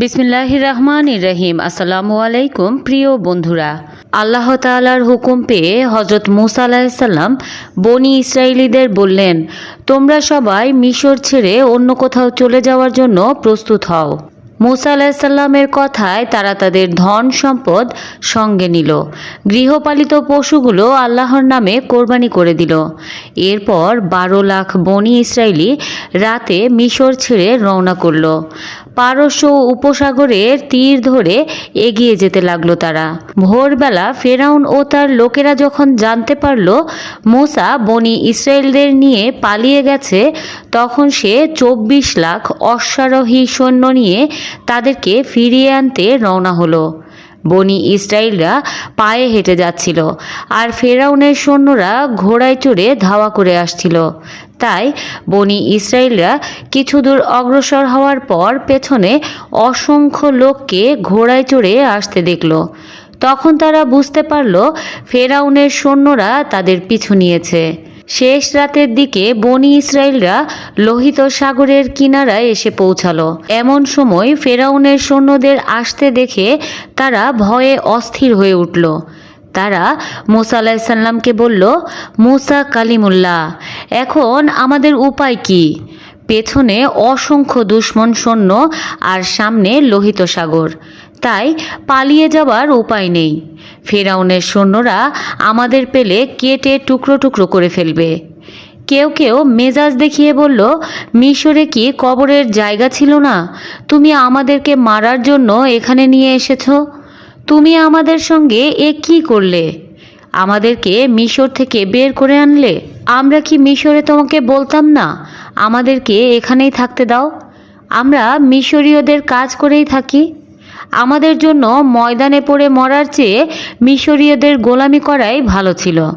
বিসমিল্লাহ রহমান রহিম আসসালামু আলাইকুম প্রিয় বন্ধুরা। আল্লাহ তাআলার হুকুম পেয়ে হজরত মুসা আলাহিসাল্লাম বনি ইসরায়েলিদের বললেন, তোমরা সবাই মিশর ছেড়ে অন্য কোথাও চলে যাওয়ার জন্য প্রস্তুত হও। মুসা আলাহিসাল্লামের কথায় তারা তাদের ধন সম্পদ সঙ্গে নিল। গৃহপালিত পশুগুলো আল্লাহর নামে কোরবানি করে দিল। এরপর বারো লাখ বনি ইসরায়েলি রাতে মিশর ছেড়ে রওনা করল। পারস্য উপসাগরের তীর ধরে এগিয়ে যেতে লাগল তারা। ভোরবেলা ফেরাউন ও তার লোকেরা যখন জানতে পারল মোসা বনি ইসরায়েলদের নিয়ে পালিয়ে গেছে, তখন সে চব্বিশ লাখ অশ্বারোহী সৈন্য নিয়ে তাদেরকে ফিরিয়ে আনতে রওনা হলো। বনি ইসরায়েলরা পায়ে হেঁটে যাচ্ছিল, আর ফেরাউনের সৈন্যরা ঘোড়ায় চড়ে ধাওয়া করে আসছিল। তাই বনি ইসরায়েলরা কিছু দূর অগ্রসর হওয়ার পর পেছনে অসংখ্য লোককে ঘোড়ায় চড়ে আসতে দেখল। তখন তারা বুঝতে পারল, ফেরাউনের সৈন্যরা তাদের পিছু নিয়েছে। শেষ রাতের দিকে বনি ইসরায়েলরা লোহিত সাগরের কিনারায় এসে পৌঁছালো। এমন সময় ফেরাউনের সৈন্যদের আসতে দেখে তারা ভয়ে অস্থির হয়ে উঠল। তারা মুসা আলাহিসাল্লামকে বলল, মুসা কালিমুল্লাহ, এখন আমাদের উপায় কি? পেছনে অসংখ্য দুশ্মন সৈন্য আর সামনে লোহিত সাগর। তাই পালিয়ে যাবার উপায় নেই। ফেরাউনের সৈন্যরা আমাদের পেলে কেটে টুকরো টুকরো করে ফেলবে। কেউ কেউ মেজাজ দেখিয়ে বলল, মিশরে কি কবরের জায়গা ছিল না? তুমি আমাদেরকে মারার জন্য এখানে নিয়ে এসেছ? তুমি আমাদের সঙ্গে এ কি করলে? আমাদেরকে মিশর থেকে বের করে আনলে? আমরা কি মিশরে তোমাকে বলতাম না? আমাদেরকে এখানেই থাকতে দাও। আমরা মিশরীয়দের কাজ করেই থাকি। আমাদের জন্য ময়দানে পড়ে মরার চেয়ে মিশরীয়দের গোলামি করাই ভালো ছিল।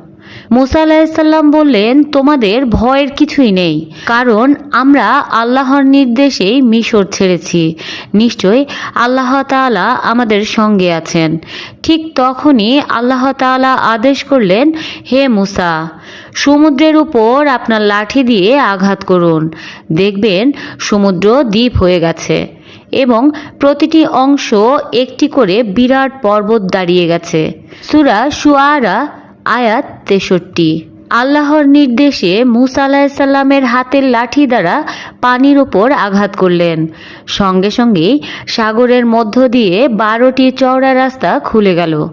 মুসা আলাহিসাল্লাম বললেন, তোমাদের ভয়ের কিছুই নেই, কারণ আমরা আল্লাহর নির্দেশেই মিশর ছেড়েছি। নিশ্চয়ই আল্লাহ তাআলা আমাদের সঙ্গে আছেন। ঠিক তখনই আল্লাহ তাআলা আদেশ করলেন, হে মুসা, সমুদ্রের উপর আপনার লাঠি দিয়ে আঘাত করুন। দেখবেন সমুদ্র দ্বীপ হয়ে গেছে। এবং প্রতিটি অংশ একটি করে বিরাট পর্বত দাঁড়িয়ে গেছে। সুরা সুয়ারা আয়াত তেষট্টি। আল্লাহর নির্দেশে মুসা আলাহিসাল্লামের হাতের লাঠি দ্বারা পানির ওপর আঘাত করলেন। সঙ্গে সঙ্গেই সাগরের মধ্য দিয়ে বারোটি চওড়া রাস্তা খুলে গেল।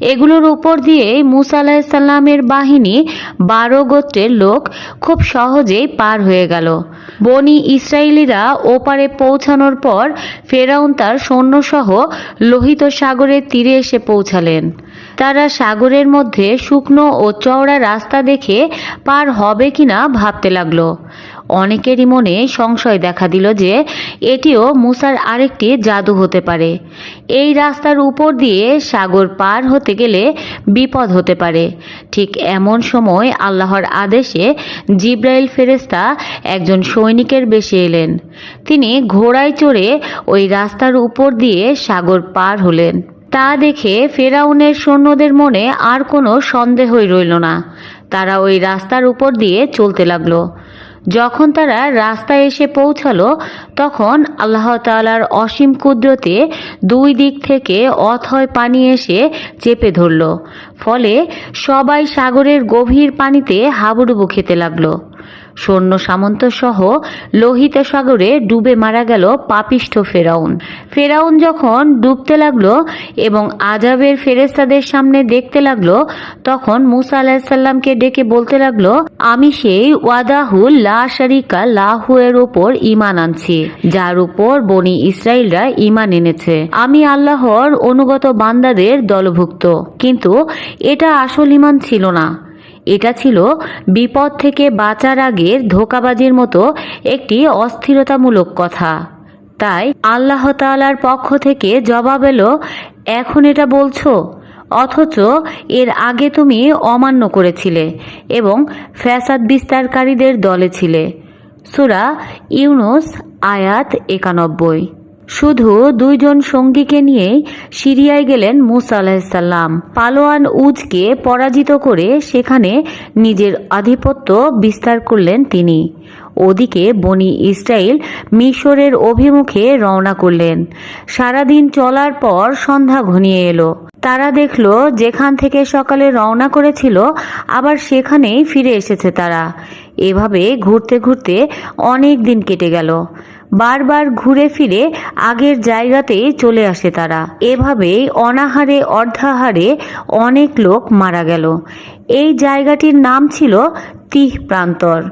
এগুলোর উপর দিয়েই মুসা আলাহিসাল্লামের বাহিনী বারো গোত্রের লোক খুব সহজেই পার হয়ে গেল। বনি ইসরায়েলিরা ওপারে পৌঁছানোর পর ফেরাউন তার সৈন্যসহ লোহিত সাগরের তীরে এসে পৌঁছালেন। তারা সাগরের মধ্যে শুকনো ও চওড়া রাস্তা দেখে পার হবে কিনা ভাবতে লাগল। অনেকেরই মনে সংশয় দেখা দিল যে এটিও মুসার আরেকটি জাদু হতে পারে। এই রাস্তার উপর দিয়ে সাগর পার হতে গেলে বিপদ হতে পারে। ঠিক এমন সময় আল্লাহর আদেশে জিব্রাইল ফেরেস্তা একজন সৈনিকের বেশি এলেন। তিনি ঘোড়ায় চড়ে ওই রাস্তার উপর দিয়ে সাগর পার হলেন। তা দেখে ফেরাউনের সৈন্যদের মনে আর কোনো সন্দেহই রইল না। তারা ওই রাস্তার উপর দিয়ে চলতে লাগল। যখন তারা রাস্তায় এসে পৌঁছালো, তখন আল্লাহ তালার অসীম কুদরতে দুই দিক থেকে অথয় পানি এসে চেপে ধরল। ফলে সবাই সাগরের গভীর পানিতে হাবুডুবু খেতে লাগল। সৈন্য সামন্ত সহ লোহিত সাগরে ডুবে মারা গেল পাপিষ্ঠ ফেরাউন। ফেরাউন যখন ডুবতে লাগল এবং আজাবের ফেরেস্তাদের সামনে দেখতে লাগল, তখন মুসা আলাহিসাল্লামকে ডেকে বলতে লাগল, আমি সেই ওয়াদাহুল লা শারিকা লাহু এর ওপর ইমান আনছি, যার উপর বনি ইসরায়েলরা ইমান এনেছে। আমি আল্লাহর অনুগত বান্দাদের দলভুক্ত, কিন্তু এটা আসল ইমান ছিল না। এটা ছিল বিপদ থেকে বাঁচার আগের ধোকাবাজির মতো একটি অস্থিরতামূলক কথা। তাই আল্লাহ তাআলার পক্ষ থেকে জবাব এলো, এখন এটা বলছো? অথচ এর আগে তুমি অমান্য করেছিলে এবং ফ্যাসাদ বিস্তারকারীদের দলে ছিলে। সুরা ইউনুস আয়াত একানব্বই। শুধু দুইজন সঙ্গীকে নিয়েই সিরিয়ায় গেলেন মুসা আলাহিসাল্লাম পালোয়ান উজকে পরাজিত করে সেখানে নিজের আধিপত্য বিস্তার করলেন তিনি। ওদিকে বনি ইসরায়েল মিশরের অভিমুখে রওনা করলেন। সারাদিন চলার পর সন্ধ্যা ঘনিয়ে এলো। তারা দেখল যেখান থেকে সকালে রওনা করেছিল, আবার সেখানেই ফিরে এসেছে তারা। এভাবে ঘুরতে ঘুরতে অনেক দিন কেটে গেল। বারবার ঘুরে ফিরে আগের জায়গাতেই চলে আসে তারা। এভাবেই অনাহারে, অর্ধাহারে অনেক লোক মারা গেল। এই জায়গাটির নাম ছিল তিহ প্রান্তর।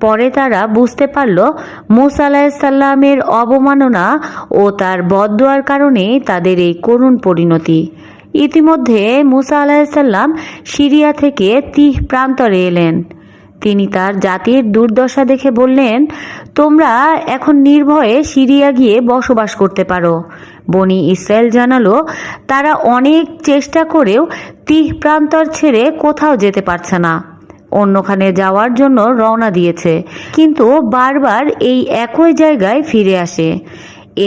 পরে তারা বুঝতে পারল, মুসা অবমাননা ও তার বদদোয়ার কারণে তাদের এই করুণ পরিণতি। ইতিমধ্যে মুসা আলাহিসাল্লাম সিরিয়া থেকে তিহ প্রান্তরে এলেন। তিনি তার জাতির দুর্দশা দেখে বললেন, তোমরা এখন নির্ভয়ে সিরিয়া গিয়ে বসবাস করতে পারো। বনি ইসরায়েল জানালো, তারা অনেক চেষ্টা করেও তিহ প্রান্তর ছেড়ে কোথাও যেতে পারছে না। অন্যখানে যাওয়ার জন্য রওনা দিয়েছে, কিন্তু বারবার এই একই জায়গায় ফিরে আসে।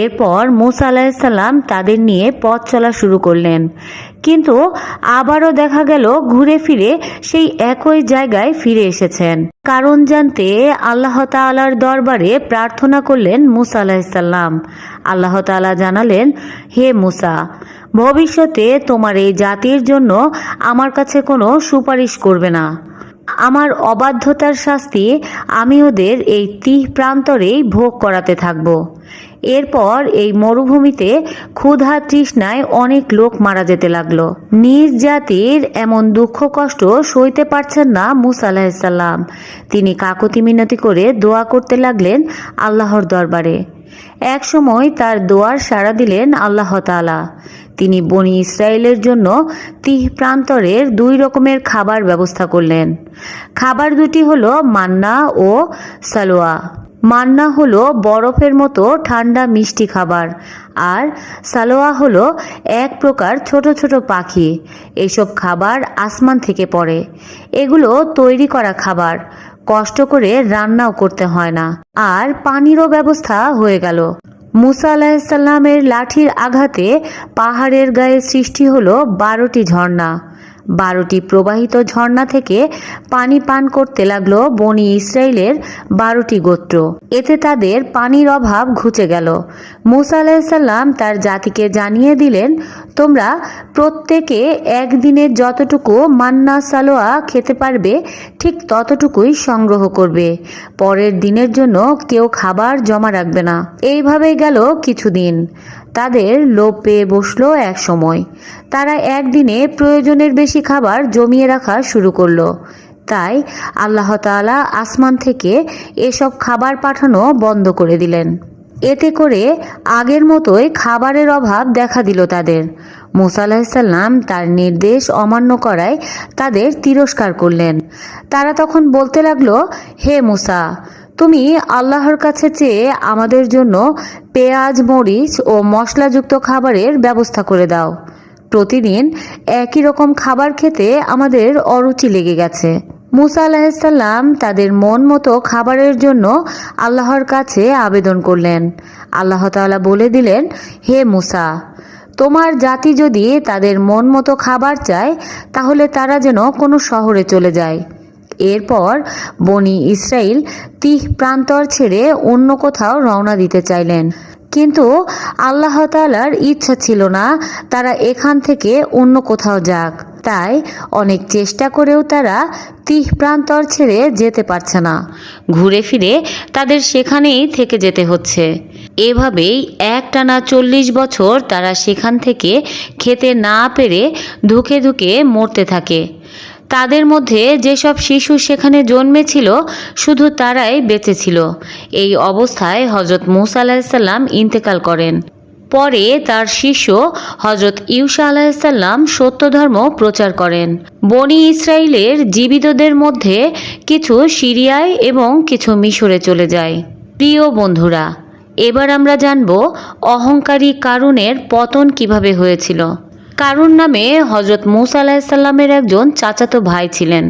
এরপর মুসা আলাহিসাল্লাম তাদের নিয়ে পথ চলা শুরু করলেন। কিন্তু আবারও দেখা গেল ঘুরে ফিরে সেই একই জায়গায় ফিরে এসেছেন। কারণ জানতে আল্লাহ তাআলার দরবারে প্রার্থনা করলেন মুসা আলাহিসাল্লাম আল্লাহ তাআলা জানালেন, হে মুসা, ভবিষ্যতে তোমার এই জাতির জন্য আমার কাছে কোনো সুপারিশ করবে না। আমার অবাধ্যতার শাস্তি আমি ওদের এই তিহ প্রান্তরেই ভোগ করাতে থাকব। এরপর এই মরুভূমিতে ক্ষুধা তৃষ্ণায় অনেক লোক মারা যেতে লাগল। নিজ জাতির এমন দুঃখ কষ্ট সইতে পারছেন না মুসা তিনি কাকতি মিনতি করে দোয়া করতে লাগলেন আল্লাহর দরবারে। এক সময় তার দোয়ার সাড়া দিলেন আল্লাহ তাআলা। তিনি বনি ইসরায়েলের জন্য তিহ প্রান্তরের দুই রকমের খাবার ব্যবস্থা করলেন। খাবার দুটি হলো মান্না ও সালোয়া। মান্না হলো বরফের মতো ঠান্ডা মিষ্টি খাবার, আর সালোয়া হলো এক প্রকার ছোট ছোট পাখি। এসব খাবার আসমান থেকে পড়ে। এগুলো তৈরি করা খাবার। কষ্ট করে রান্নাও করতে হয় না। আর পানিরও ব্যবস্থা হয়ে গেল। মুসা আলাহিসাল্লামের লাঠির আঘাতে পাহাড়ের গায়ে সৃষ্টি হলো বারোটি ঝর্ণা। বারোটি প্রবাহিত ঝর্ণা থেকে পানি পান করতে লাগল বনি ইসরায়েলের বারোটি গোত্র। এতে তাদের পানির অভাব ঘুচে গেল। মুসা আলাহিসাল্লাম তার জাতিকে জানিয়ে দিলেন, তোমরা প্রত্যেকে একদিনের যতটুকু মান্না সালোয়া খেতে পারবে, ঠিক ততটুকুই সংগ্রহ করবে। পরের দিনের জন্য কেউ খাবার জমা রাখবে না। এইভাবেই গেল কিছুদিন। তাদের লোভ পেয়ে বসল এক সময়। তারা একদিনে প্রয়োজনের বেশি খাবার জমিয়ে রাখা শুরু করল। তাই আল্লাহ তাআলা আসমান থেকে এসব খাবার পাঠানো বন্ধ করে দিলেন। এতে করে আগের মতোই খাবারের অভাব দেখা দিল তাদের। মুসা তার নির্দেশ অমান্য করায় তাদের তিরস্কার করলেন। তারা তখন বলতে লাগল, হে মুসা তুমি আল্লাহর কাছে চেয়ে আমাদের জন্য পেঁয়াজ, মরিচ ও মশলাযুক্ত খাবারের ব্যবস্থা করে দাও। প্রতিদিন একই রকম খাবার খেতে আমাদের অরুচি লেগে গেছে। মুসা আলাহিসাল্লাম তাদের মন মতো খাবারের জন্য আল্লাহর কাছে আবেদন করলেন। আল্লাহ তাআলা বলে দিলেন, হে মুসা, তোমার জাতি যদি তাদের মন মতো খাবার চায়, তাহলে তারা যেন কোনো শহরে চলে যায়। এরপর বনি ইসরায়েল তিহ প্রান্তর ছেড়ে অন্য কোথাও রওনা দিতে চাইলেন। কিন্তু আল্লাহ তালার ইচ্ছা ছিল না তারা এখান থেকে অন্য কোথাও যাক। তাই অনেক চেষ্টা করেও তারা তিহ প্রান্তর ছেড়ে যেতে পারছে না। ঘুরে ফিরে তাদের সেখানেই থেকে যেতে হচ্ছে। এভাবেই একটানা চল্লিশ বছর তারা সেখান থেকে খেতে না পেরে ধুকে ধুকে মরতে থাকে। তাদের মধ্যে যেসব শিশু সেখানে জন্মেছিল, শুধু তারাই বেঁচে ছিল এই অবস্থায় হজরত মুসা আলাহিসাল্লাম ইন্তেকাল করেন। পরে তার শিষ্য হজরত ইউসা আলাহিসাল্লাম সত্য ধর্ম প্রচার করেন। বনি ইসরায়েলের জীবিতদের মধ্যে কিছু সিরিয়ায় এবং কিছু মিশরে চলে যায়। প্রিয় বন্ধুরা, এবার আমরা জানব অহংকারী কারুনের পতন কীভাবে হয়েছিল। কারুন নামে হজরত মুসা আলাহিসাল্লামের একজন চাচাতো ভাই ছিলেন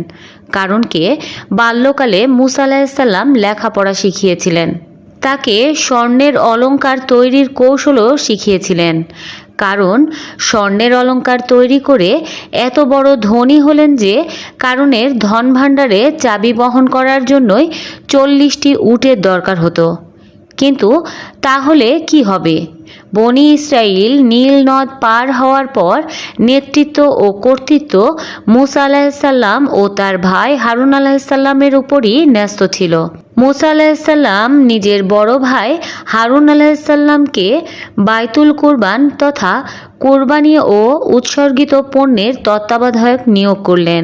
কারণকে বাল্যকালে মুসা আলাহিসাল্লাম লেখাপড়া শিখিয়েছিলেন। তাকে স্বর্ণের অলঙ্কার তৈরির কৌশলও শিখিয়েছিলেন। কারণ স্বর্ণের অলঙ্কার তৈরি করে এত বড় ধনী হলেন যে কারণের ধন ভাণ্ডারে চাবি বহন করার জন্যই চল্লিশটি উটের দরকার হতো। কিন্তু তাহলে কি হবে? বনি ইসরাইল নীল নদ পার হওয়ার পর নেতৃত্ব ও কর্তৃত্ব মুসা আলাহিসাল্লাম ও তার ভাই হারুন আলাহিসাল্লামের উপরই ন্যস্ত ছিল। মুসা আলাহিসাল্লাম নিজের বড় ভাই হারুন আলাহিসাল্লামকে বাইতুল কুরবান তথা কোরবানি ও উৎসর্গিত পণ্যের তত্ত্বাবধায়ক নিয়োগ করলেন।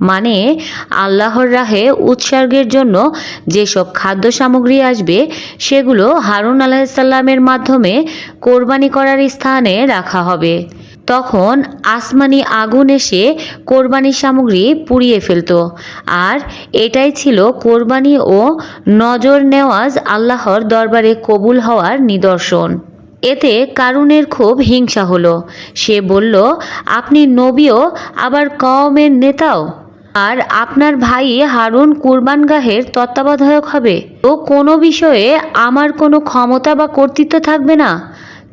মানে আল্লাহর রাহে উৎসর্গের জন্য যেসব খাদ্য সামগ্রী আসবে, সেগুলো হারুন আলাহিসাল্লামের মাধ্যমে কোরবানি করার স্থানে রাখা হবে। তখন আসমানি আগুন এসে কোরবানি সামগ্রী পুড়িয়ে ফেলত। আর এটাই ছিল কোরবানি ও নজর নেওয়াজ আল্লাহর দরবারে কবুল হওয়ার নিদর্শন। এতে কারুনের খুব হিংসা হলো। সে বলল, আপনি নবীও, আবার কওমের নেতাও? আর আপনার ভাই হারুন কুরবান গাহের তত্ত্বাবধায়ক হবে। তো কোনো বিষয়ে আমার কোনো ক্ষমতা বা কর্তৃত্ব থাকবে না,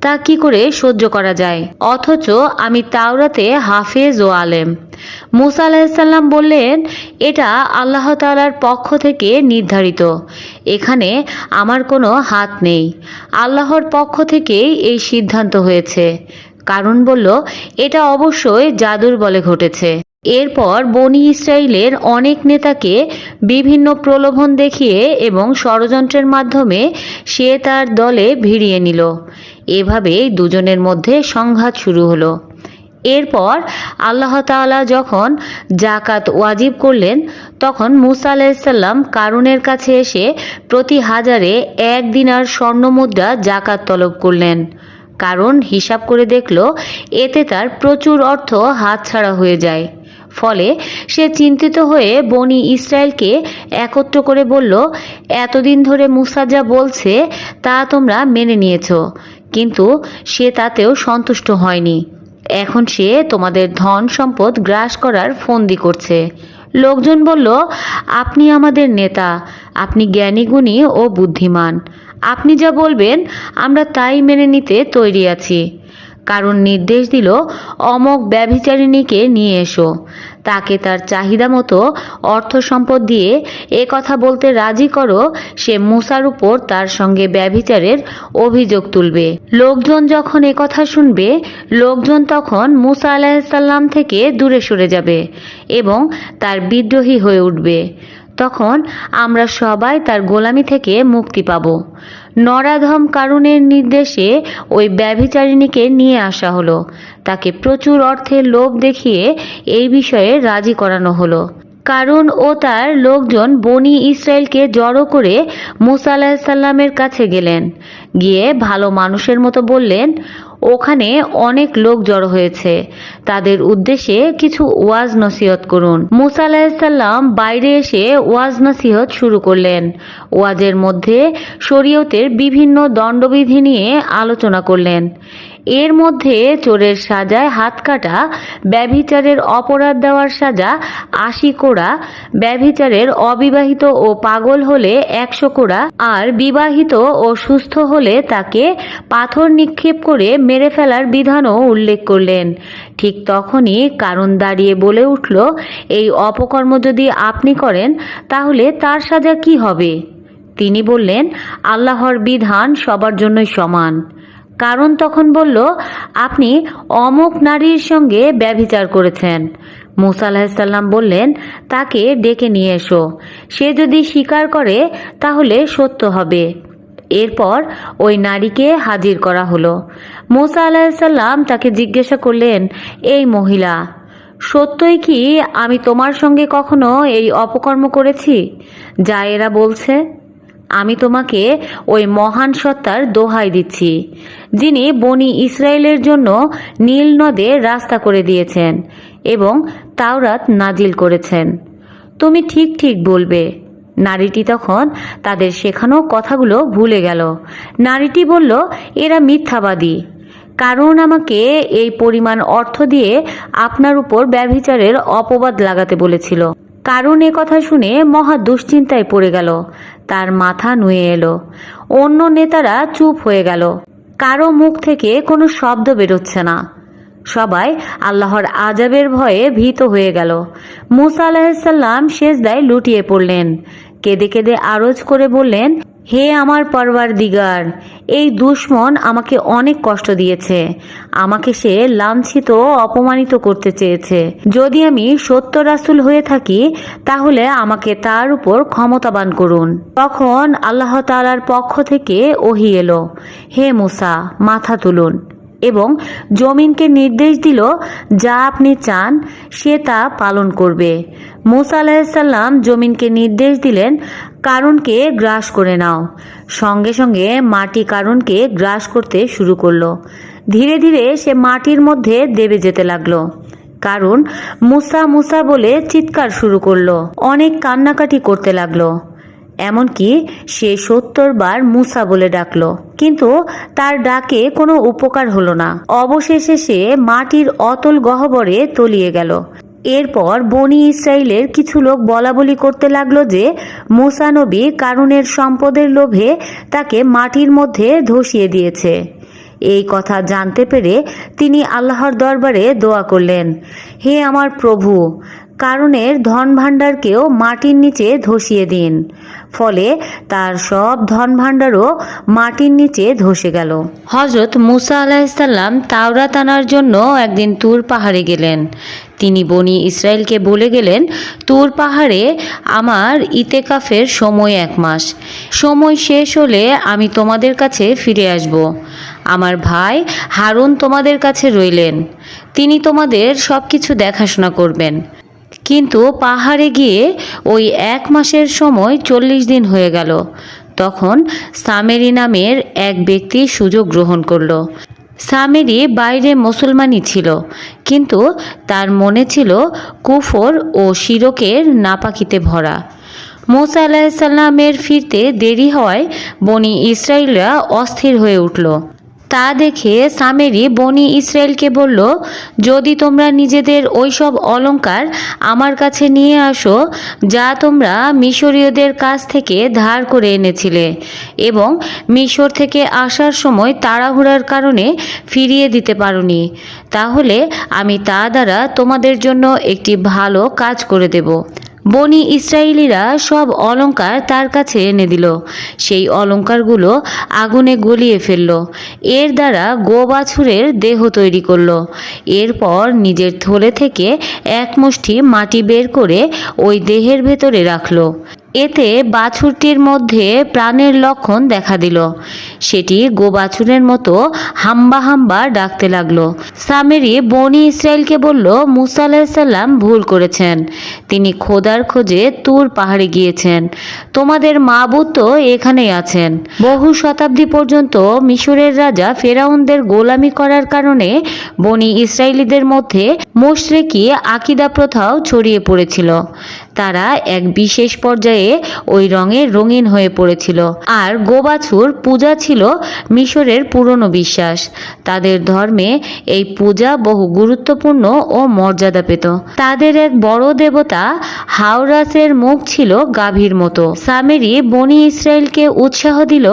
তা কি করে সহ্য করা যায়? অথচ আমি তাওরাতে হাফেজ ও আলেম। মুসা আলাহিসাল্লাম বললেন, এটা আল্লাহ তালার পক্ষ থেকে নির্ধারিত। এখানে আমার কোনো হাত নেই। আল্লাহর পক্ষ থেকেই এই সিদ্ধান্ত হয়েছে। কারণ বলল, এটা অবশ্যই জাদুর বলে ঘটেছে। এরপর বনি ইসরায়েলের অনেক নেতাকে বিভিন্ন প্রলোভন দেখিয়ে এবং ষড়যন্ত্রের মাধ্যমে সে তার দলে ভিড়িয়ে নিল। এভাবেই দুজনের মধ্যে সংঘাত শুরু হলো। এরপর আল্লাহ তাআলা যখন জাকাত ওয়াজিব করলেন, তখন মুসা আলাইসাল্লাম কারুনের কাছে এসে প্রতি হাজারে এক দিনার স্বর্ণমুদ্রা জাকাত তলব করলেন। কারণ হিসাব করে দেখল, এতে তার প্রচুর অর্থ হাতছাড়া হয়ে যায়। ফলে সে চিন্তিত হয়ে বনি ইসরায়েলকে একত্র করে বলল, এতদিন ধরে মুসা যা বলছে, তা তোমরা মেনে নিয়েছো, কিন্তু সে তাতেও সন্তুষ্ট হয়নি। এখন সে তোমাদের ধন সম্পদ গ্রাস করার ফন্দি করছে। লোকজন বলল, আপনি আমাদের নেতা, আপনি জ্ঞানীগুণী ও বুদ্ধিমান। আপনি যা বলবেন, আমরা তাই মেনে নিতে তৈরি আছি। কারণ নির্দেশ দিল, অমক ব্যভিচারিণীকে নিয়ে এসো। তাকে তার চাহিদা মতো অর্থ সম্পদ দিয়ে এ কথা বলতে রাজি করো, সে মুসার উপর তার সঙ্গে ব্যভিচারের অভিযোগ তুলবে। লোকজন যখন এ কথা শুনবে, লোকজন তখন মুসা আলাহিসাল্লাম থেকে দূরে সরে যাবে এবং তার বিদ্রোহী হয়ে উঠবে। তখন আমরা সবাই তার গোলামি থেকে মুক্তি পাব। নরাধম কারণের নির্দেশে ওই ব্যভিচারিণীকে নিয়ে আসা হলো। তাকে প্রচুর অর্থে লোভ দেখিয়ে এই বিষয়ে রাজি করানো হলো। কারণ ও তার লোকজন বনি ইসরায়েলকে জড়ো করে মুসা আলাহিসাল্লামের কাছে গেলেন। গিয়ে ভালো মানুষের মতো বললেন, ওখানে অনেক লোক জড়ো হয়েছে। তাদের উদ্দেশ্যে কিছু ওয়াজ নসিহত করুন। মুসা আলাহিসাল্লাম বাইরে এসে ওয়াজ নসিহত শুরু করলেন। ওয়াজের মধ্যে শরীয়তের বিভিন্ন দণ্ডবিধি নিয়ে আলোচনা করলেন। এর মধ্যে চোরের সাজায় হাত কাটা, ব্যভিচারের অপরাধ দেওয়ার সাজা, আশি কোড়া, ব্যভিচারের অবিবাহিত ও পাগল হলে একশো কোড়া, আর বিবাহিত ও সুস্থ হলে তাকে পাথর নিক্ষেপ করে মেরে ফেলার বিধানও উল্লেখ করলেন। ঠিক তখনই কারণ দাঁড়িয়ে বলে উঠল, এই অপকর্ম যদি আপনি করেন, তাহলে তার সাজা কি হবে? তিনি বললেন, আল্লাহর বিধান সবার জন্যই সমান। কারণ তখন বলল, আপনি অমুক নারীর সঙ্গে ব্যভিচার করেছেন। মুসা আলাহিসাল্লাম বললেন, তাকে ডেকে নিয়ে এসো। সে যদি স্বীকার করে, তাহলে সত্য হবে। এরপর ওই নারীকে হাজির করা হলো। মুসা আলাহিসাল্লাম তাকে জিজ্ঞাসা করলেন, এই মহিলা, সত্যই কি আমি তোমার সঙ্গে কখনো এই অপকর্ম করেছি, যা এরা বলছে? আমি তোমাকে ওই মহান সত্তার দোহাই দিচ্ছি, যিনি বনি ইসরায়েলের জন্য নীল নদে রাস্তা করে দিয়েছেন এবং তাওরাত নাজিল করেছেন। তুমি ঠিক ঠিক বলবে। নারীটি তখন তাদের শেখানো কথাগুলো ভুলে গেল। নারীটি বলল, এরা মিথ্যাবাদী। কারণ আমাকে এই পরিমাণ অর্থ দিয়ে আপনার উপর ব্যভিচারের অপবাদ লাগাতে বলেছিল। কারণ এ কথা শুনে মহা দুশ্চিন্তায় পড়ে গেল। তার মাথা নুয়ে এলো। অন্য নেতারা চুপ হয়ে গেল। কারও মুখ থেকে কোনো শব্দ বেরোচ্ছে না। সবাই আল্লাহর আজাবের ভয়ে ভীত হয়ে গেল। মুসা আলাহিসাল্লাম শেষদায় লুটিয়ে পড়লেন। কেঁদে কেঁদে আরজ করে বললেন, হে আমার পরবার দিগার এই দুশ্মন আমাকে অনেক কষ্ট দিয়েছে। আমাকে সে লাঞ্ছিত অপমানিত করতে চেয়েছে। যদি আমি সত্য রাসুল হয়ে থাকি, তাহলে আমাকে তার উপর ক্ষমতাবান করুন। তখন আল্লাহ তালার পক্ষ থেকে ওহি এলো। হে মুসা, মাথা তুলুন। এবং জমিনকে নির্দেশ দিল, যা আপনি চান, সে তা পালন করবে। মুসা আলাহিসাল্লাম জমিনকে নির্দেশ দিলেন কারণকে গ্রাস করে নাও। সঙ্গে সঙ্গে মাটি কারণকে গ্রাস করতে শুরু করল। ধীরে ধীরে সে মাটির মধ্যে দেবে যেতে লাগল। কারণ মুসা মুসা বলে চিৎকার শুরু করল। অনেক কান্নাকাটি করতে লাগল। এমনকি সে সত্তর বার মুসা বলে ডাকল। কিন্তু তার ডাকে কোনো উপকার হলো না। অবশেষে সে মাটির অতল গহ্বরে তলিয়ে গেল। এরপর বনি ইসরায়েলের কিছু লোক বলা বলি করতে লাগল যে মুসা নবী কারুনের সম্পদের লোভে তাকে মাটির মধ্যে ধসিয়ে দিয়েছে। এই কথা জানতে পেরে তিনি আল্লাহর দরবারে দোয়া করলেন, হে আমার প্রভু কারণের ধন ভাণ্ডারকেও মাটির নিচে ধসিয়ে দিন। ফলে তার সব ধন ভাণ্ডারও মাটির নিচে ধসে গেল। হজরত মুসা আলাহিসাল্লাম তাওরাত আনার জন্য একদিন তুর পাহাড়ে গেলেন। তিনি বনি ইসরায়েলকে বলে গেলেন, তুর পাহাড়ে আমার ইতেকাফের সময় এক মাস। সময় শেষ হলে আমি তোমাদের কাছে ফিরে আসব। আমার ভাই হারুন তোমাদের কাছে রইলেন। তিনি তোমাদের সব কিছু দেখাশোনা করবেন। কিন্তু পাহাড়ে গিয়ে ওই এক মাসের সময় চল্লিশ দিন হয়ে গেল। তখন সামেরি নামের এক ব্যক্তি সুযোগ গ্রহণ করল। সামেরি বাইরে মুসলমানই ছিল, কিন্তু তার মনে ছিল কুফর ও শিরকের নাপাকিতে ভরা। মোসা আলাহিসাল্লামের ফিরতে দেরি হওয়ায় বনি ইসরায়েলরা অস্থির হয়ে উঠল। তা দেখে সামেরি বনি ইসরায়েলকে বলল, যদি তোমরা নিজেদের ওইসব অলংকার আমার কাছে নিয়ে আসো, যা তোমরা মিশরীয়দের কাছ থেকে ধার করে এনেছিলে এবং মিশর থেকে আসার সময় তাড়াহুড়ার কারণে ফিরিয়ে দিতে পারোনি, তাহলে আমি তা দ্বারা তোমাদের জন্য একটি ভালো কাজ করে দেব। বনি ইসরায়েলিরা সব অলঙ্কার তার কাছে এনে দিল। সেই অলঙ্কারগুলো আগুনে গলিয়ে ফেলল। এর দ্বারা গো বাছুরের দেহ তৈরি করল। এরপর নিজের থলে থেকে এক মুষ্টি মাটি বের করে ওই দেহের ভেতরে রাখল। এতে বাছুরটির মধ্যে প্রাণের লক্ষণ দেখা দিল। সেটি গো বাছুরের মতো হাম্বা হাম্বা ডাকতে লাগল। সামেরি বনি ইসরায়েলকে বলল, মুসা আলাহিসাল্লাম ভুল করেছেন। তিনি খোদার খোঁজে তুর পাহাড়ে গিয়েছেন। তোমাদের মাবুদ তো এখানেই আছেন। বহু শতাব্দী পর্যন্ত মিশরের রাজা ফেরাউনদের গোলামি করার কারণে বনি ইসরায়েলিদের মধ্যে মুশরেকি আকিদা প্রথাও ছড়িয়ে পড়েছিল। তারা এক বিশেষ পর্যায়ে ওই রঙে রঙিন হয়ে পড়েছিল। আর গোবাছুর পূজা ছিল মিশরের পুরনো বিশ্বাস। তাদের ধর্মে এই পূজা বহু গুরুত্বপূর্ণ ও মর্যাদা পেত। তাদের এক বড় দেবতা হাওরাসের মুখ ছিল গাভীর মতো। সামেরি বনি ইসরায়েলকে উৎসাহ দিল,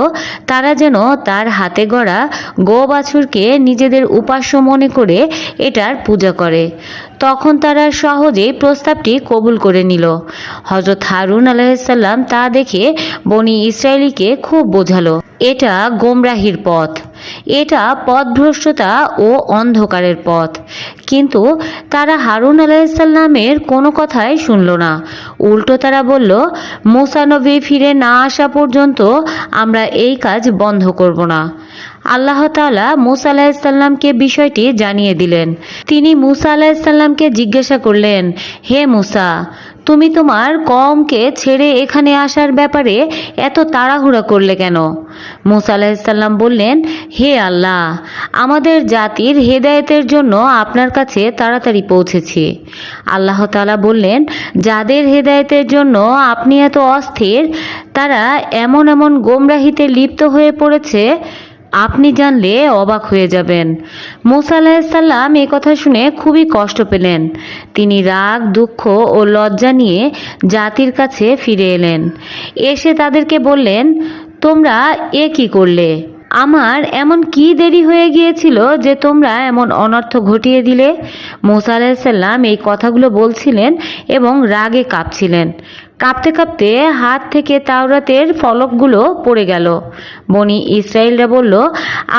তারা যেন তার হাতে গড়া গো বাছুরকে নিজেদের উপাস্য মনে করে এটার পূজা করে। তখন তারা সহজেই প্রস্তাবটি কবুল করে নিল। হজরত হারুন আলাহিসাল্লাম তা দেখে বনি ইসরায়েলিকে খুব বোঝালো। এটা গোমরাহির পথ। এটা পথভ্রষ্টতা ও অন্ধকারের পথ। কিন্তু তারা হারুন আলাহিসাল্লামের কোনো কথাই শুনল না। উল্টো তারা বলল মুসানবী ফিরে না আসা পর্যন্ত আমরা এই কাজ বন্ধ করব না। আল্লাহ তালা মুসা আলাহিসাল্লামকে বিষয়টি জানিয়ে দিলেন। তিনি মুসা আলাহিসাল্লামকে জিজ্ঞাসা করলেন, হে মুসা, তুমি তোমার কমকে ছেড়ে এখানে আসার ব্যাপারে এত তাড়াহুড়া করলে কেন? মুসা আলাহিসাল্লাম বললেন, হে আল্লাহ, আমাদের জাতির হেদায়েতের জন্য আপনার কাছে তাড়াতাড়ি পৌঁছেছি। আল্লাহ তালা বললেন, যাদের হেদায়েতের জন্য আপনি এত অস্থির, তারা এমন এমন গোমরাহিতে লিপ্ত হয়ে পড়েছে আপনি জানলে অবাক হয়ে যাবেন। মুসা আলাহিসাল্লাম এ কথা শুনে খুবই কষ্ট পেলেন। তিনি রাগ, দুঃখ ও লজ্জা নিয়ে জাতির কাছে ফিরে এলেন। এসে তাদেরকে বললেন, তোমরা এ কি করলে? আমার এমন কি দেরি হয়ে গিয়েছিল যে তোমরা এমন অনর্থ ঘটিয়ে দিলে? মোসা আলাহিসাল্লাম এই কথাগুলো বলছিলেন এবং রাগে কাঁপছিলেন। কাঁপতে কাঁপতে হাত থেকে তাওরাতের ফলকগুলো পড়ে গেল। বনি ইসরায়েলরা বলল,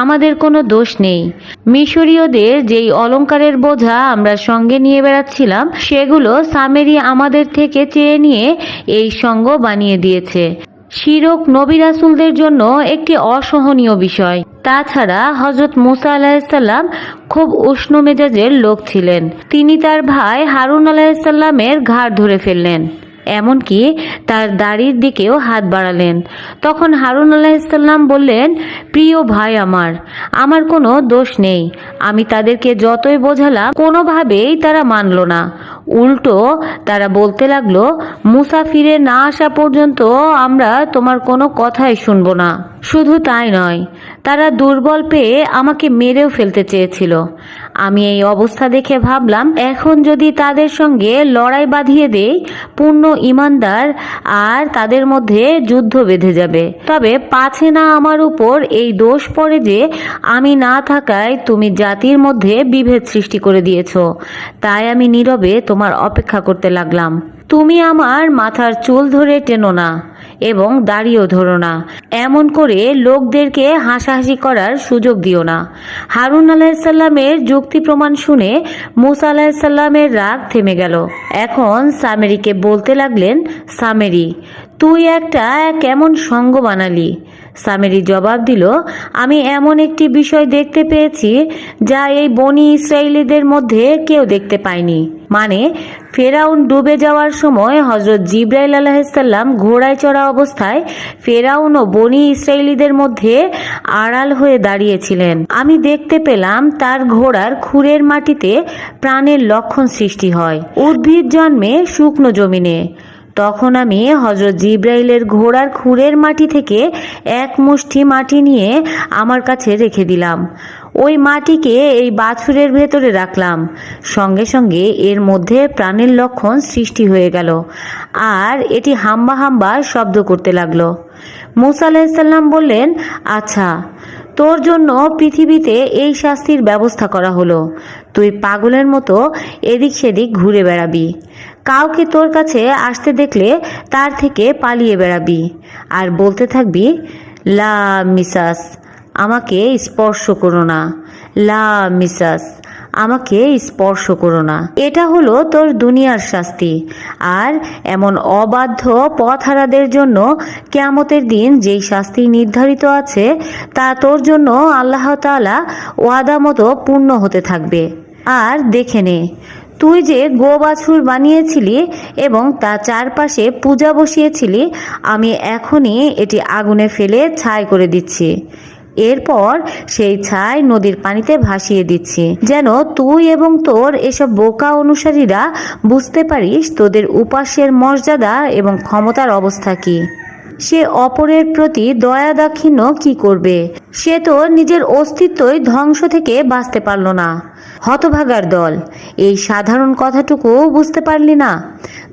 আমাদের কোনো দোষ নেই। মিশরীয়দের যেই অলংকারের বোঝা আমরা সঙ্গে নিয়ে বেড়াচ্ছিলাম, সেগুলো সামেরি আমাদের থেকে চেয়ে নিয়ে এই সঙ্গ বানিয়ে দিয়েছে। শিরক নবী রাসুলদের জন্য একটি অসহনীয় বিষয়। তাছাড়া হজরত মুসা আলাহিসাল্লাম খুব উষ্ণ মেজাজের লোক ছিলেন। তিনি তার ভাই হারুন আলাহিসাল্লামের ঘাড় ধরে ফেললেন। এমনকি তার দাড়ির দিকেও হাত বাড়ালেন। তখন হারুন আল্লাহ আলাহিসাল্লাম বললেন, প্রিয় ভাই আমার আমার কোনো দোষ নেই। আমি তাদেরকে যতই বোঝালাম, কোনোভাবেই তারা মানল না। উল্টো তারা বলতে লাগল, মুসা ফিরে না আসা পর্যন্ত আমরা তোমার কোনো কথাই শুনব না। শুধু তাই নয়, তারা দুর্বল পেয়ে আমাকে মেরেও ফেলতে চেয়েছিল। আমি এই অবস্থা দেখে ভাবলাম, এখন যদি তাদের সঙ্গে লড়াই বাঁধিয়ে দেই, পূর্ণ ইমানদার আর তাদের মধ্যে যুদ্ধ বেঁধে যাবে। তবে পাছে না আমার উপর এই দোষ পড়ে যে আমি না থাকায় তুমি জাতির মধ্যে বিভেদ সৃষ্টি করে দিয়েছ। তাই আমি নীরবে তোমার অপেক্ষা করতে লাগলাম। তুমি আমার মাথার চুল ধরে টেনো না। এবং দাড়িও ধরো না। এমন করে লোকদেরকে হাসাহাসি করার সুযোগ দিও না। হারুন আলাহিসাল্লামের যুক্তি প্রমাণ শুনে মুসা আলাহিসাল্লামের রাগ থেমে গেল। এখন সামেরিকে বলতে লাগলেন, সামেরি, তুই একটা কেমন সঙ্গ বানালি। সামেরি জবাব দিল, আমি এমন একটি বিষয় দেখতে পেয়েছি যা এই বনি ইসরায়েলিদের মধ্যে কেউ দেখতে পায়নি। মানে ফেরাউন ডুবে যাওয়ার সময় হজরত জিব্রাইল আলাহিসাল্লাম ঘোড়ায় চড়া অবস্থায় ফেরাউন ও বনি ইসরায়েলিদের মধ্যে আড়াল হয়ে দাঁড়িয়েছিলেন। আমি দেখতে পেলাম তার ঘোড়ার খুরের মাটিতে প্রাণের লক্ষণ সৃষ্টি হয়। উদ্ভিদ জন্মে শুকনো জমিনে। তখন আমি হজরত জিব্রাইলের ঘোড়ার খুরের মাটি থেকে এক মুষ্টি মাটি নিয়ে আমার কাছে রেখে দিলাম। ওই মাটিকে এই বাছুরের ভেতরে রাখলাম। সঙ্গে সঙ্গে এর মধ্যে প্রাণের লক্ষণ সৃষ্টি হয়ে গেল। আর এটি হাম্বা হাম্বা শব্দ করতে লাগল। মুসা বললেন আচ্ছা তোর জন্য পৃথিবীতে এই শাস্তির ব্যবস্থা করা হলো। তুই পাগলের মতো এদিক সেদিক ঘুরে বেড়াবি। কাউকে তোর কাছে আসতে দেখলে তার থেকে পালিয়ে বেড়াবি। আর বলতে থাকবি, লা মিসাস, আমাকে স্পর্শ করো না। লা মিসাস, আমাকে স্পর্শ করো না। এটা হলো তোর দুনিয়ার শাস্তি। আর এমন অবাধ্য পথহারাদের জন্য কেয়ামতের দিন যেই শাস্তি নির্ধারিত আছে, তা তোর জন্য আল্লাহ তাআলা ওয়াদা মতো পূর্ণ হতে থাকবে। আর দেখে নে তুই যে গো বাছুর বানিয়েছিলি এবং তা চারপাশে পূজা বসিয়েছিলি, আমি এখনই এটি আগুনে ফেলে ছাই করে দিচ্ছি। এরপর সেই ছাই নদীর পানিতে ভাসিয়ে দিচ্ছি। যেন তুই এবং তোর এসব বোকা অনুসারীরা বুঝতে পারিস তোদের উপাসের মর্যাদা এবং ক্ষমতার অবস্থা কি। সে অপরের প্রতি দয়া দাক্ষিণ্য কি করবে? সে তো নিজের অস্তিত্বই ধ্বংস থেকে বাঁচতে পারল না। হতভাগার দল, এই সাধারণ কথাটুকু বুঝতে পারলি না?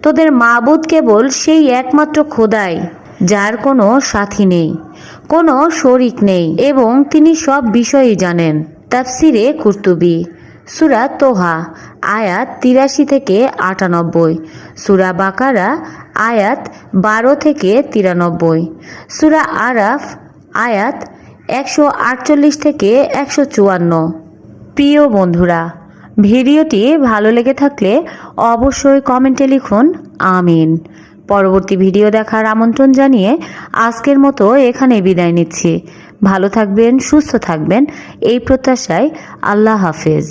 তোদের মাবুদ কেবল সেই একমাত্র খোদাই, যার কোনো সাথী নেই, কোনো শরিক নেই, এবং তিনি সব বিষয়ই জানেন। তাফসিরে কুর্তুবি, সুরা তোহা, আয়াত তিরাশি থেকে আটানব্বই। সুরা বাকারা, আয়াত বারো থেকে তিরানব্বই। সুরা আরাফ, আয়াত একশো আটচল্লিশ থেকে একশো চুয়ান্ন। প্রিয় বন্ধুরা, ভিডিওটি ভালো লেগে থাকলে অবশ্যই কমেন্টে লিখুন, আমিন। পরবর্তী ভিডিও দেখার আমন্ত্রণ জানিয়ে আজকের মতো এখানে বিদায় নিচ্ছি। ভালো থাকবেন, সুস্থ থাকবেন, এই প্রত্যাশায় আল্লাহ হাফেজ।